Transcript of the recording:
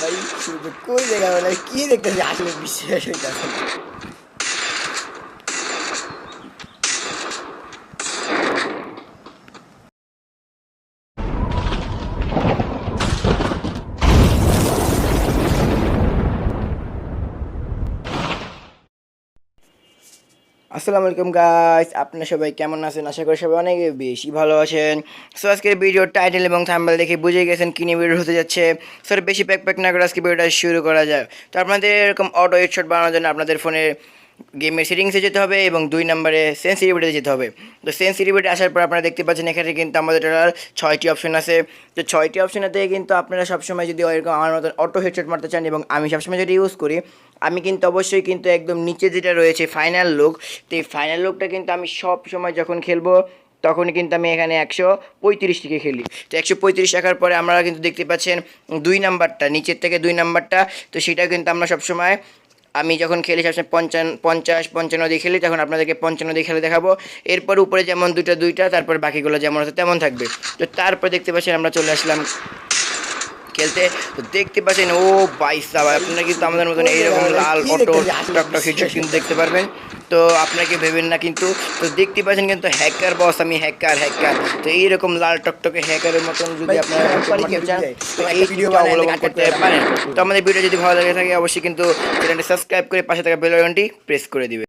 白痴，被狗子咬了，气的跟要死似的。আসসালামু আলাইকুম গাইস আপনারা সবাই কেমন আছেন? আশা করি সবাই অনেক বেশি ভালো আছেন। সো আজকের ভিডিওর টাইটেল এবং থাম্বেল দেখে বুঝে গেছেন কি নিয়ে ভিডিও হতে যাচ্ছে। সো বেশি প্যাক প্যাক না করে আজকে ভিডিওটা শুরু করা যায় তো আপনাদের এরকম অটো হেডশট বানানোর জন্য আপনাদের ফোনে গেমের সেটিংসে যেতে হবে এবং দুই নম্বরে সেন্সিটিভিটিতে যেতে হবে। তো সেন্সিটিভিটি আসার পর আপনারা দেখতে পাচ্ছেন এখানে কিন্তু আমাদের টোটাল ছয়টি অপশন আছে। তো ছয়টি অপশনের থেকে কিন্তু আপনারা সবসময় যদি ওইরকম আমার মতন অটো হেডশট মারতে চান এবং আমি সবসময় যদি ইউজ করি, আমি কিন্তু অবশ্যই কিন্তু একদম নিচে যেটা রয়েছে ফাইনাল লুক তো এই ফাইনাল লুকটা কিন্তু আমি সব সময় যখন খেলব তখনই কিন্তু আমি এখানে একশো পঁয়ত্রিশ থেকে খেলি। তো একশো পঁয়ত্রিশ রাখার পরে আমরা কিন্তু দেখতে পাচ্ছেন দুই নাম্বারটা নিচের থেকে দুই নাম্বারটা তো সেটা কিন্তু আমরা সবসময় আমি যখন খেলি সবসময় পঞ্চান, পঞ্চাশ, পঞ্চান্ন দিয়ে খেলি, তখন আপনাদেরকে পঞ্চান্ন দিয়ে খেলে দেখাবো। এরপর উপরে যেমন দুটো, দুইটা, তারপর বাকিগুলো যেমন আছে তেমন থাকবে। তো তারপর দেখতে পাচ্ছেন আমরা চলে আসলাম খেলতে তো দেখতে পাচ্ছেন ও বাইশ সাবা আপনারা কিন্তু আমাদের মতন এইরকম লাল অটো টকটক হিটশট কিন্তু দেখতে পারবেন। তো আপনাকে ভেবেন না কিন্তু তো দেখতে পাচ্ছেন কিন্তু হ্যাকার বস আমি হ্যাকার হ্যাকার তো এইরকম লাল টকটকে হ্যাকারের মতন যদি বানায় অবলম্বন করতে পারেন পারেন। তো আমাদের ভিডিও যদি ভালো লেগে থাকে অবশ্যই কিন্তু চ্যানেলটি সাবস্ক্রাইব করে পাশে থাকা বেল আইকনটি প্রেস করে দিবে